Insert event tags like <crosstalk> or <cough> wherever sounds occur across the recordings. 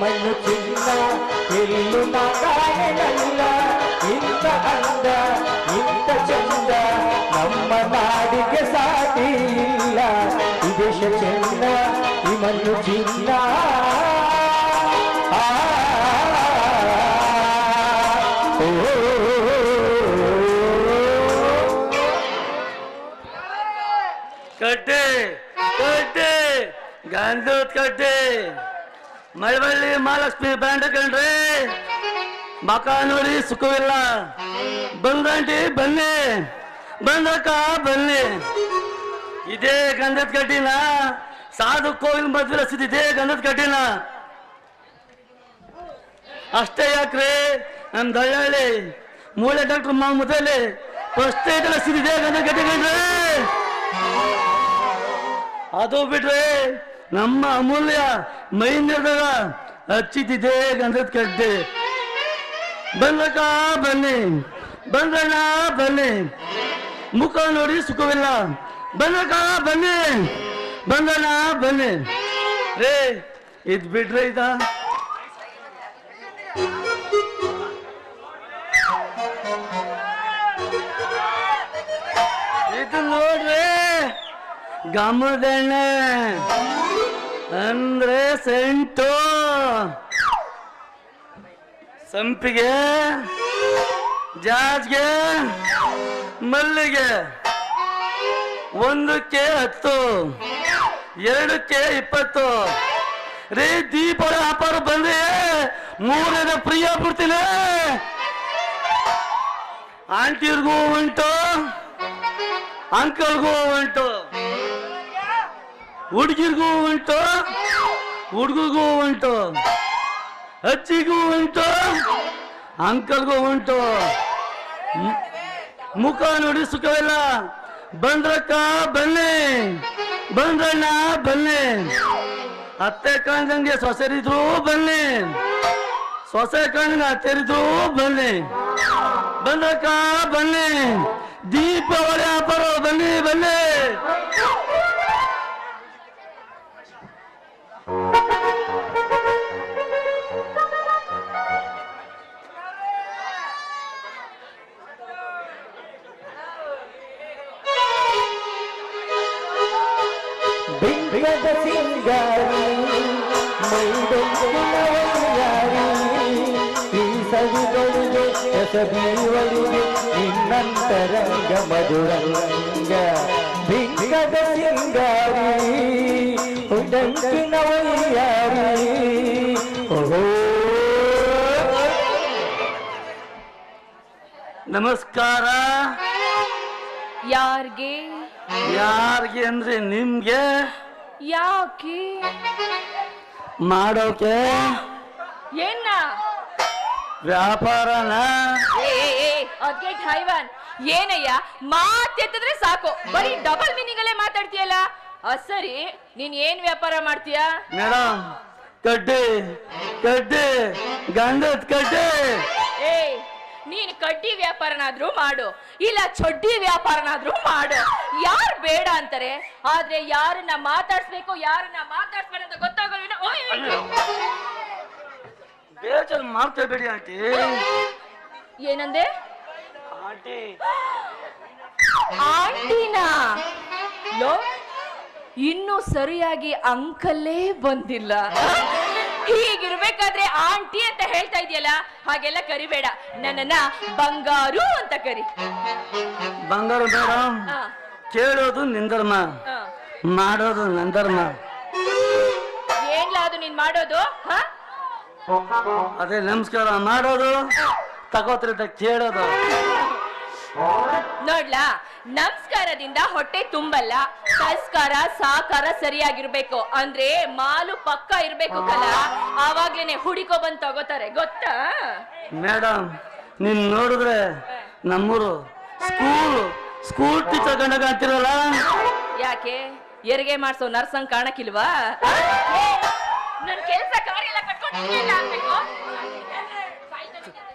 ಮಣ್ಣು ಚಿನ್ನ ಎಲ್ಲು ನಾ ಇಂತ ಅಂದ, ಇಂಥ ಚಂದ ನಮ್ಮ ನಾಡಿಗೆ ಸಾಟಿ ಇಲ್ಲ. ಈ ದೇಶ ಚೆನ್ನ. ಈ ಮಣ್ಣು ಚಿನ್ನ ಕಟ್ಟೆ ಕಟ್ಟೆ ಗಂಧದ ಕಟ್ಟೆ. ಮಳವಳ್ಳಿ ಮಹಾಲಕ್ಷ್ಮಿ ಬ್ಯಾಂಡ್ ಕಣ್ರಿ ಮಕ ನೋಡಿ ಸುಖವಿಲ್ಲ ಬಂದಂಟಿ ಬನ್ನಿ. ಬಂದಕ್ಕ ಬನ್ನಿ. ಇದೇ ಗಂಧದ ಕಟ್ಟಿನ ಸಾಧು ಕೋವಿಲ್ ಮದ್ವೆ ಇದೇ ಗಂಧದ ಕಟ್ಟಿನ ಅಷ್ಟೇ ಯಾಕ್ರಿ? ನಮ್ ದಳ್ಳಳ್ಳಿ ಮೂಳೆ ಡಾಕ್ಟರ್ ಮಾ ಮುದಲಿ ಫಸ್ಟ್ ಐಟಲ್ ಸಿದ್ದಿದೆ ಗಂಧದ ಕಡ್ಡಿ ಅದು ಬಿಟ್ರೆ ನಮ್ಮ ಅಮೂಲ್ಯ ಮೈನದ ಹಚ್ಚಿದ್ದಿದೆ ಗಂಧದ ಕಡ್ಡೆ. ಬಂದಕ ಬನ್ನಿ ಬಂದಣ್ಣ ಬನ್ನಿ. ಮುಖ ನೋಡಿ ಸುಖವಿಲ್ಲ. ಬಂದಕ ಬನ್ನಿ ಬಂದಣ್ಣ ಬನ್ನಿ. ರೇ ಇದ್ ಬಿಡ್ರಿ ಇದ? ಇದು ನೋಡ್ರಿ. ಗಮದೆಣ್ಣೆ ಅಂದ್ರೆ ಸೆಂಟು. ಸಂಪಿಗೆ, ಜಾಜ್ಗೆ, ಮಲ್ಲಿಗೆ. ಒಂದಕ್ಕೆ ಹತ್ತು, ಎರಡಕ್ಕೆ ಇಪ್ಪತ್ತು. ರೀ ದೀಪಾವಳಿ ವ್ಯಾಪಾರ ಬಂದ್ರೆ ಮೂರನೇ ಫ್ರೀ ಆಗ್ಬಿಡ್ತೀನಿ ಆಂಟಿರ್ಗೂ ಉಂಟು, ಅಂಕಲ್ಗೂ ಉಂಟು. ಹುಡುಗಿರ್ಗೂ ಉಂಟು. ಹುಡುಗಿಗೂ ಉಂಟು. ಅಜ್ಜಿಗೂ ಉಂಟು. ಅಂಕಲ್ಗೂ ಉಂಟು. ಮುಖ ನೋಡಿ ಸುಖವಿಲ್ಲ. ಬಂದ್ರಕ್ಕ ಬನ್ನಿ. ಬಂದ್ರಣ್ಣ ಬನ್ನಿ. ಅತ್ತೆ ಕಾಣ್ದಂಗೆ ಸೊಸೆರಿದ್ರು ಬನ್ನಿ. ಸೊಸೆ ಕಾಣ್ದಂಗೆ ಅತ್ತೆರಿದ್ರು ಬನ್ನಿ. ಬಂದ್ರಕ್ಕ ಬನ್ನಿ. ದೀಪಾವಳಿ ವ್ಯಾಪಾರ ಬನ್ನಿ ಬನ್ನಿ. ಎಸಬೀವಳಿಗೆ ನಿನ್ನಂತರಂಗ ಮಧುರಂಗ ಬಿಂಗದ ಸಿಂಗಾರಿ ಉಡಂಕಿನ ವೈಯಾರಿ ಓಹೋ! ನಮಸ್ಕಾರ. ಯಾರ್ಗೆ? ಯಾರ್ಗೆ ಅಂದ್ರೆ ನಿಮ್ಗೆ? ಯಾಕೆ? ಮಾಡೋಕೆ? ಏನ? ವ್ಯಾಪಾರನ? ಅದ್ಗೆಟ್ ಹೈವಾನ್? ಏನಯ್ಯ ಮಾತೆತ್ತಿದ್ರೆ ಸಾಕು. ಬರೀ ಡಬಲ್ ಮೀನಿಂಗ್ ಅಲ್ಲೇ ಮಾತಾಡ್ತೀಯಲ್ಲ? ಸರಿ ನೀನ್ ಏನ್ ವ್ಯಾಪಾರ ಮಾಡ್ತೀಯ? ಮೇಡಮ್ ಕಡ್ಡಿ ಕಡ್ಡಿ ಗಂಧದ ಕಡ್ಡಿ. ಏ ನೀನ್ ಕಡ್ಡಿ ವ್ಯಾಪಾರನಾದ್ರೂ ಮಾಡು. ಇಲ್ಲ ಚಡ್ಡಿ ವ್ಯಾಪಾರನಾದ್ರೂ ಮಾಡು. ಯಾರು ಬೇಡ ಅಂತಾರೆ? ಆದ್ರೆ ಯಾರನ್ನ ಮಾತಾಡ್ಸ್ಬೇಕು ಯಾರನ್ನ ಮಾತಾಡ್ಸ್ಬೇಡ ಅಂತ ಗೊತ್ತಾಗಲ್ಲ ಬೇಜಾರು ಮಾಡ್ತೇಬೇಡಿ ಆಂಟಿ. ಏನಂದೆ? ಆಂಟಿ. ಆಂಟಿನಾ? ಇನ್ನೂ ಇನ್ನು ಸರಿಯಾಗಿ ಅಂಕಲ್ಲೇ ಬಂದಿಲ್ಲ. ಹೀಗಿರ್ಬೇಕಾದ್ರೆ ಆಂಟಿ ಅಂತ ಹೇಳ್ತಾ ಇದೆಯಲ್ಲ ಹಾಗೆಲ್ಲ ಕರಿಬೇಡ. ನನ್ನನ್ನ ಬಂಗಾರು ಅಂತ ಕರಿ. ಬಂಗಾರು ಬೇಡ. ಆ, ಕೇಳೋದು ನಿಂದರ್ಮ ಮಾಡೋದು ನಂದರ್ಮ ಏನ್ಲಾ ಅದು ನೀನ್ ಮಾಡೋದು? ಹ? ಅದೇ ನಮಸ್ಕಾರ ಮಾಡೋದು ತಗೋತ್ರ ಕೇಳೋದು. ನೋಡ್ಲಾ ನಮಸ್ಕಾರದಿಂದ ಹೊಟ್ಟೆ ತುಂಬಲ್ಲ. ಸಂಸ್ಕಾರ ಸಾಕಾರ ಸರಿಯಾಗಿರ್ಬೇಕು. ಅಂದ್ರೆ ಮಾಲು ಪಕ್ಕ ಇರ್ಬೇಕು ಕಲ. ಆವಾಗ್ಲೇನೆ ಹುಡಿಕೋ ಬಂದ್ ತಗೋತಾರೆ ಗೊತ್ತಾ? ಮೇಡಮ್ ನೀನ್ ನೋಡಿದ್ರೆ ನಮ್ಮೂರು ಸ್ಕೂಲ್ ಸ್ಕೂಲ್ ಟೀಚರ್ ಗಂಡಗ ಅಂತಿರಲ್ಲ? ಯಾಕೆ? ಎರಿಗೆ ಮಾಡ್ಸೋ ನರ್ಸಂಗ್ ಕಾಣಕ್ಕಿಲ್ವಾ? ನನ್ ಕೆಲ್ಸ ಕಾರ್ಯ.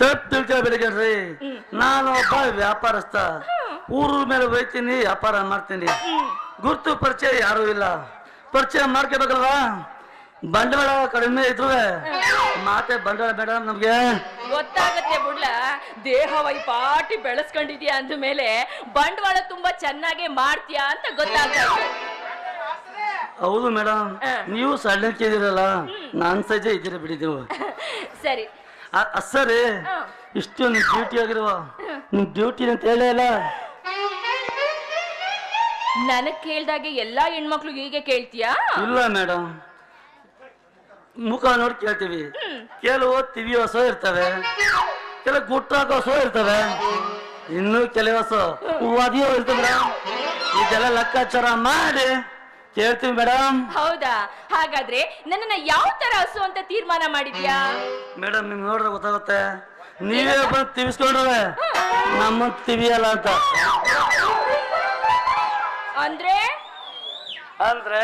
ತಪ್ಪು ತಿಳ್ಕೊಬೇಡಿ ಕಣ್ರಿ ನಾನು ಒಬ್ಬ ವ್ಯಾಪಾರಸ್ಥ. ಊರ ಮೇಲೆ ಹೋಯ್ತೀನಿ ವ್ಯಾಪಾರ ಮಾಡ್ತೀನಿ. ಗುರ್ತು ಪರಿಚಯ ಯಾರು ಇಲ್ಲ. ಪರಿಚಯ ಮಾಡ್ಕೋಬೇಕಲ್ವಾ? ಬಂಡವಾಳ ಕಡಿಮೆ ಇದ್ರು ಮಾತೆ ಬಂಡವಾಳ ಬೇಡ ನಮ್ಗೆ. ಗೊತ್ತಾಗತ್ತೆ ಬುಡ್ಲ. ದೇಹ ವೈಪಾಟಿ ಬೆಳೆಸ್ಕೊಂಡಿದ್ಯಾ ಅಂದ ಮೇಲೆ ಬಂಡವಾಳ ತುಂಬಾ ಚೆನ್ನಾಗಿ ಮಾಡ್ತೀಯಾ ಅಂತ ಗೊತ್ತಾಗ್ತದೆ ಹೌದು ಮೇಡಮ್. ನೀವು ಸಣ್ಣಕ್ಕೆ ಇದ್ದೀರಲ್ಲ ನಾನ್ ಸಜೆ ಇದ್ದೀರ ಬಿಡಿ ನೀವು. <laughs> ಸರಿ. ಸರಿ. ಇಷ್ಟು ನಿಮ್ ಡ್ಯೂಟಿ ಆಗಿರುವ. ನಿಮ್ ಡ್ಯೂಟಿ ಅಂತ ಹೇಳೇ ಇಲ್ಲ. ನನಗ್ ಕೇಳ್ದಾಗೆ ಎಲ್ಲಾ ಹೆಣ್ಮಕ್ಳು ಹೀಗೆ ಕೇಳ್ತೀಯಾ? ಇಲ್ಲ ಮೇಡಮ್. ಮುಖ ನೋಡಿ ಕೇಳ್ತೀವಿ. ಕೆಲವು ತಿವಿ ಹೊಸ ಇರ್ತವೆ ಕೆಲವು ಗುಟ್ಟಾಕ ಹೊಸ ಇರ್ತವೆ. ಇನ್ನು ಕೆಲವು ಹೊಸ ಹೂವಾದಿಯೋ ಇರ್ತವೆ ಇದೆಲ್ಲ ಲೆಕ್ಕಾಚಾರ ಮಾಡಿ. ಕೇಳ್ತೀವಿ ಮೇಡಮ್ ಹೌದಾ? ಹಾಗಾದ್ರೆ ನನ್ನನ್ನ ಯಾವ ತರ ಹಸು ಅಂತ ತೀರ್ಮಾನ ಮಾಡಿದ್ಯಾ? ಮೇಡಮ್ ನಿಮ್ಗೆ ನೋಡ್ರೆ ಗೊತ್ತಾಗುತ್ತೆ. ನೀವೇ ಬಂದು ತಿವಿಸ್ಕೊಂಡ್ರೆ ನಮ್ಮ ತಿವಿಯಲ್ಲ ಅಂತ. ಅಂದ್ರೆ? ಅಂದ್ರೆ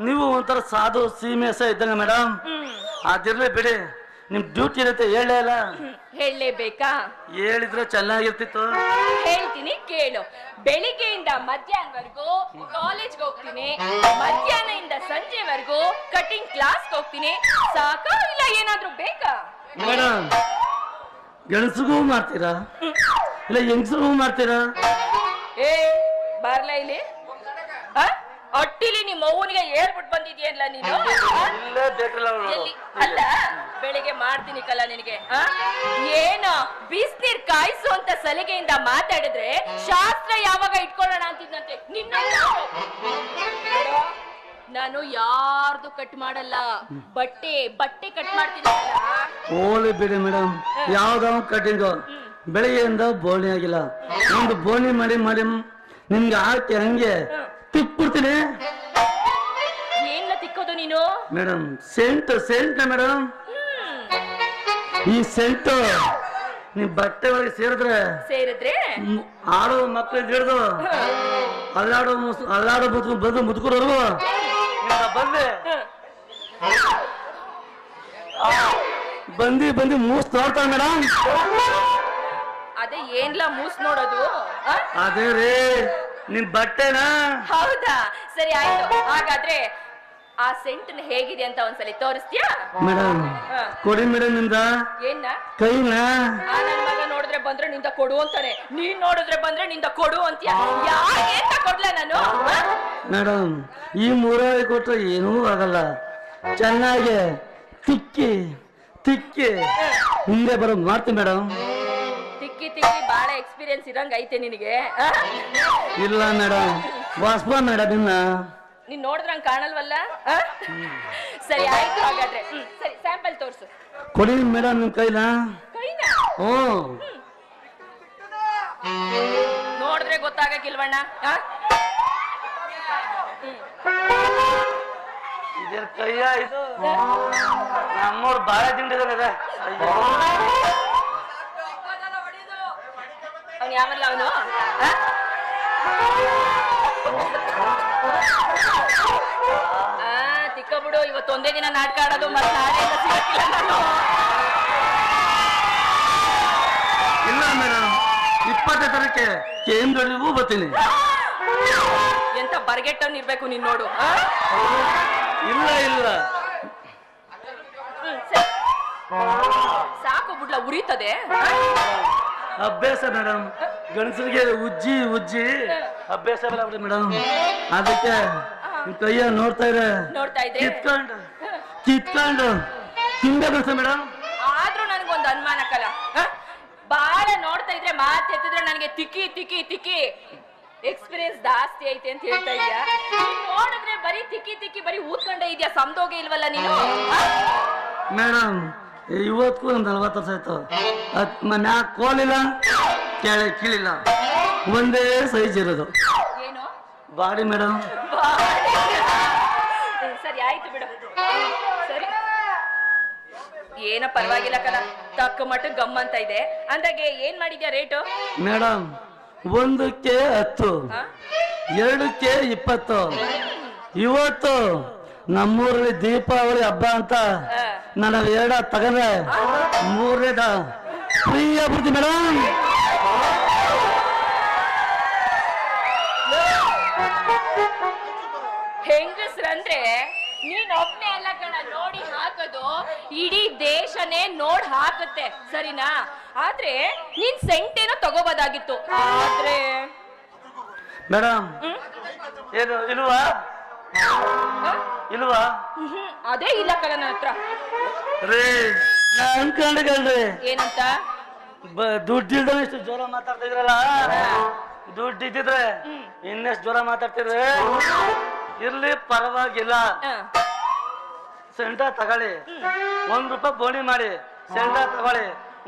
ನೀವು ಒಂಥರ ಸಾಧು ಸೀಮೆಸ ಇದ್ದಂಗ ಮೇಡಮ್ ಅದಿರ್ಲಿ ಬಿಡಿ. ನಿಮ್ ಡ್ಯೂಟಿ ಇರುತ್ತೆ ಹೇಳೇ ಇಲ್ಲ ಹ್ಮ್. ಹೇಳಲೇಬೇಕಾ? ಹೇಳಿದ್ರೆ ಚೆನ್ನಾಗಿರ್ತಿತ್ತು. ಹೇಳ್ತೀನಿ ಕೇಳು. ಬೆಳಿಗ್ಗೆಯಿಂದ ಮಧ್ಯಾಹ್ನವರೆಗೂ ಕಾಲೇಜ್ಗೆ ಹೋಗ್ತೀನಿ. ಮಧ್ಯಾಹ್ನದಿಂದ ಸಂಜೆವರೆಗೂ ಕಟಿಂಗ್ ಕ್ಲಾಸ್ಗೆ ಹೋಗ್ತೀನಿ. ಸಾಕಾ ಇಲ್ಲ ಏನಾದ್ರೂ ಬೇಕಾ? ಮೇಡಮ್ ಗಣಸಿಗೂ ಮಾಡ್ತೀರಾ ಇಲ್ಲ ಹೆಂಗಸಿಗೂ ಮಾಡ್ತೀರಾ ಏ ಬಾರ್ಲ ಇಲ್ಲಿ? ಅಟ್ಟಿಲಿ ನಿಮ್ಮ ಅವ್ವನಿಗೆ ಹೇಳ್ಬಿಟ್ಟು ಬಂದಿದ್ಯಲ್ಲ ನೀನು? ಇಲ್ಲೇ. ಎಲ್ಲಿ? ಅಲ್ಲ ಬೆಳಿಗ್ಗೆ ಮಾಡ್ತೀನಿ ಕಲ್ಲ ನಿನಗೆ ಆ? ಏನು ಬಿಸ್ನೀರ್ ಕಾಯಿಸು ಅಂತ ಸಲಿಗೆಯಿಂದ ಮಾತಾಡಿದ್ರೆ ಶಾಸ್ತ್ರ ಯಾವಾಗ ಇಟ್ಕೊಳ್ಳೋಣ ಅಂತಿದ್ದಂತೆ ನಿನ್ನ ನೋಡು, ನಾನು ಯಾರ್ದು ಕಟ್ ಮಾಡಲ್ಲ. ಬಟ್ಟೆ ಬಟ್ಟೆ ಕಟ್ ಮಾಡ್ತೀನಿ. ಹೋಲಿ ಬಿಡಿ ಮೇಡಮ್. ಯಾವ್ದೋ ಕಟ್ಟಿದ್ದು. ಬೆಳಿಗ್ಗೆಯಿಂದ ಬೋಣಿ ಆಗಿಲ್ಲ. ಒಂದು ಬೋಣಿ ಮಾಡಿ ಮಾಡಿ. ನಿಮ್ಗೆ ಹಾಕಿ ಹಂಗೆ. ತಿಕ್ಬಿಡ್ತೀನಿ. ಏನ್ಲ ತಿಕ್ಕೋದು ನೀನು? Madam scent scent madam. ಈ ಸೆಂಟು ನೀವು ಬಟ್ಟೆ ಒಳಗೆ ಸೇರಿದ್ರೆ ಸೇರಿದ್ರೆ? ಆರು ಆಡೋ ಮಕ್ಕಳು ಹಿಡಿದು ಅಲ್ಲಾಡೋ ಮುಸ್ ಅಲ್ಲಾಡೋ ಮುದ್ಕು ಬಂದು ಮುದ್ಕುರವ್ರಿಗೂ ಬಂದೆ. ಬಂದಿ ಬಂದಿ ಮೂಸ್ ನೋಡ್ತಾ ಮೇಡಮ್. ಅದೇ ಏನ್ಲ ಮೂಸ್ ನೋಡೋದು? ಅದೇ ರೀ. ನಿಮ್ ಬಟ್ಟೆನಾ? ಹೌದಾ? ಸರಿ ಆಯ್ತು. ಹಾಗಾದ್ರೆ ಆ ಸೆಂಟ್ ಹೇಗಿದೆ ಅಂತ ಒಂದ್ಸಲಿ ತೋರಿಸ್ತೀಯಾ? ಮೇಡಮ್ ಹಾ. ಕೊಡಿ ಮೇಡಮ್ನಿಂದ. ಏನ ಕೈನಾ? ಆ ನನ್ ಮಗ ನೋಡಿದ್ರೆ ಬಂದ್ರೆ ನಿಂದ ಕೊಡು ಅಂತಾನೆ. ನೀನ್ ನೋಡಿದ್ರೆ ಬಂದ್ರೆ ನಿಂದ ಕೊಡು ಅಂತೀಯ. ಯಾಕೆ ಅಂತ ಕೊಡ್ಲ ನಾನು? ಆ? ಮೇಡಮ್ ಈ ಮೂರಾಯಿ ಕೊಟ್ರೆ ಏನೂ ಆಗಲ್ಲ. ಚೆನ್ನಾಗಿ ತಿಕ್ಕಿ ತಿಕ್ಕಿ. ಹಿಂದೆ ಬರೋದು ಮಾಡ್ತೀನಿ ಮೇಡಮ್. ತಿಕ್ಕಿ ತಿಕ್ಕಿ ಎಕ್ಸ್ಪೀರಿಯನ್ಸ್ ಇರಂಗ ಐತೆ ನಿನಗೆ? ಆ? ಇಲ್ಲ ಮೇಡಮ್ ವಾಸ್ಪ ಮೇಡಮ್ ಇನ್ನ. ನೀನ್ ನೋಡಿದ್ರಂಗ್ ಕಾಣಲ್ವಲ್ಲ? ಆ? ಸರಿ ಆಯ್ತು ಹಾಗಾದ್ರೆ. ಹ್ಮ್, ಸರಿ ಸ್ಯಾಂಪಲ್ ತೋರ್ಸು. ಕೊಡಿ ಮೇಡಮ್ ನಿಮ್ ಕೈನ ಕೈನ? ಓ ನೋಡಿದ್ರೆ ಗೊತ್ತಾಗಕ್ಕಿಲ್ವಣ್ಣ? ಆ? ಇದ್ರ ಕೈಯ ಇದು? ನಮ್ಮೂರ್ ಬಾಳೆ ತಿಂಡಿದಾನೆ ಅಯ್ಯೋ ಅವ್ನು ಯಾವಲ್ಲ ಅವನು? ಆ ತಿಕ್ಕ ಬಿಡು ಇವತ್ತು ಒಂದೇ ದಿನ ನಾಟಕ ಆಡೋದು ಮತ್ತೆ ನಾಳೆಯಿಂದ ಸಿಗಕ್ಕಿಲ್ಲ ನಾನು. ಇಲ್ಲ ಮೇಡಮ್ ಇಪ್ಪತ್ತನೇ ತಾರೀಕೆ ಕೆ ಎಂ ದೊಡ್ಡಿಗೂ ಬರ್ತೀನಿ. ಎಂತ ಬರ್ಗೆಟ್ಟವ್ ಇರ್ಬೇಕು ನೀನ್ ನೋಡು? ಇಲ್ಲ ಇಲ್ಲ. ಸಾಕು ಬಿಡ್ಲ ಉರಿತದೆ? ಅಭ್ಯಾಸ ಮೇಡಮ್. ಗಂಡಸರಿಗೆ ಉಜ್ಜಿ ಉಜ್ಜಿ. ಅಭ್ಯಾಸ ಇಲ್ಲ ಮೇಡಮ್. ಅದಕ್ಕೆ ಕೈಯ ನೋಡ್ತಾ ಇದ್ರೆ ನೋಡ್ತಾ ಇದ್ರೆ? ಕಿತ್ಕೊಂಡು ಕಿತ್ಕೊಂಡು ತಿನ್ಬೇಕು ಮೇಡಮ್. ಆದ್ರೂ ನನಗೊಂದು ಅನುಮಾನ ಕಲ. ಆ? ಬಾಳ ನೋಡ್ತಾ ಇದ್ರೆ ಮಾತು ಎತ್ತಿದ್ರೆ ನನಗೆ ತಿಕ್ಕಿ ತಿಕ್ಕಿ ತಿಕ್ಕಿ. ಎಕ್ಸ್ಪೀರಿಯನ್ಸ್ ಜಾಸ್ತಿ ಐತೆ ಅಂತ ಹೇಳ್ತಾ ಇದ್ಯಾ ನೋಡಿದ್ರೆ ಬರೀ ತಿಕ್ಕಿ ತಿಕ್ಕಿ ಬರೀ ಊದ್ಕೊಂಡೇ ಇದೆಯಾ? ಸಮದೋಗೆ ಇಲ್ವಲ್ಲ ನೀನು? ಮೇಡಮ್ ಇವತ್ತಿಗೂ ಒಂದು ನಲ್ವತ್ತು ವರ್ಷ ಆಯ್ತು. ಅದ್ ಮನ್ಯಾಗ ಕೋಲಿಲ್ಲ ಕೆಳ ಕೀಳಿಲ್ಲ. ಒಂದೇ ಸೈಜ್ ಇರೋದು. ಏನು? ಬಾಡಿ ಮೇಡಮ್ ಸರಿ ಆಯ್ತು ಬಿಡು. ಸರಿ. ಏನೋ ಪರವಾಗಿಲ್ಲ ಕಲ ತಕ್ಕ ಮಟ್ಟ ಗಮ್ ಅಂತ ಇದೆ. ಅಂದಾಗೆ ಏನ್ ಮಾಡಿದ್ಯಾ ರೇಟು? ಮೇಡಮ್ ಒಂದಕ್ಕೆ ಹತ್ತು? ಎರಡಕ್ಕೆ ಇಪ್ಪತ್ತು ಇವತ್ತು ನಮ್ಮೂರಲ್ಲಿ ದೀಪಾವಳಿ ಹಬ್ಬ ಅಂತ ನನ್ನ ನಾನು ಎರಡ ತಗೊಂಡ್ರೆ ಮೂರನೇದ ಫ್ರೀ ಆಗ್ಬಿಡ್ತೀನಿ ಮೇಡಮ್ ಹೆಂಗಸ್ರಂದ್ರೆ ನೀನ್ ಒಬ್ನೇ ಅಲ್ಲ ಕಣ ನೋಡಿ ಹಾಕೋದು ಇಡೀ ದೇಶನೇ ನೋಡ್ ಹಾಕುತ್ತೆ ಸರಿನಾ? ಆದ್ರೆ ನೀನ್ ಸೆಂಟೇನೋ ತಗೋಬೋದಾಗಿತ್ತು. ಆದ್ರೆ ಮೇಡಮ್ ಏನು ಇಲ್ವಾ? ಇಲ್ವಾ? ಅದೇ ಇಲ್ಲ ಕಣ ನನ್ನ ಹತ್ರ. ರೀ ನಾ ಅನ್ಕೊಂಡ್ರಿ ಏನಂತ? ದುಡ್ಡು ಇಲ್ದನೆ ಇಷ್ಟು ಜ್ವರ ಮಾತಾಡ್ತಿದ್ರಲ್ಲ ದುಡ್ಡು ಇದ್ದಿದ್ರೆ ಇನ್ನೆಷ್ಟು ಜ್ವರ ಮಾತಾಡ್ತಿದ್ರೆ? ಇರ್ಲಿ ಪರವಾಗಿಲ್ಲ. ಸೆಂಟರ್ ಸೆಂಟ ತಗೊಳ್ಳಿ. ಒಂದ್ ರೂಪಾಯಿ ಬೋಣಿ ಮಾಡಿ. ಸೆಂಟ ತಗೊಳ್ಳಿ.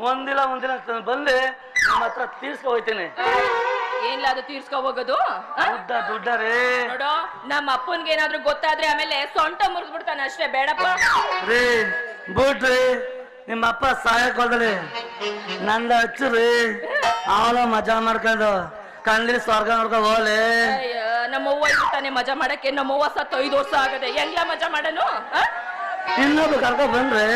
ಒಂದಿಲ್ಲ ಒಂದಿನ ಬಂದು ನಿಮ್ಮ ಹತ್ರ ತೀರ್ಸ್ಕೊ ಹೋಯ್ತೀನಿ ಏನ್ಲ ಅದು ತೀರ್ಸ್ಕೊ ಹೋಗೋದು? ದುಡ್ಡರೇ ನೋಡು ನಮ್ಮ ಅಪ್ಪನ್ಗೆ ಏನಾದ್ರೂ ಗೊತ್ತಾದ್ರೆ ಆಮೇಲೆ ಸೊಂಟ ಮುರಿದ್ಬಿಡ್ತಾನೆ ಅಷ್ಟೇ ಬೇಡಪ್ಪ. ರೀ ಬಿಡ್ರಿ ನಿಮ್ಮ ಅಪ್ಪ ಸಹಾಯ ಹೋದ್ರಿ. ನಂದ ಹಚ್ಚ್ರಿ ಅವನ ಮಜಾ ಮಾಡ್ಕೊಂಡು ಕಣ್ಲಿ ಸ್ವರ್ಗ ನೋಡ್ಕೊ ಹೋಗ್ಲಿ. ನಮ್ಮವ್ವ ಇರ್ತಾನೆ ಮಜಾ ಮಾಡಕ್ಕೆ ನಮ್ಮವ್ವ ಸತ್ತು ಐದು ವರ್ಷ ಆಗದೆ. ಹೆಂಗ್ಲ ಮಜಾ ಮಾಡನು? ಇನ್ನೊಬ್ಬ ಕರ್ಕೊ ಬಂದ್ರಿ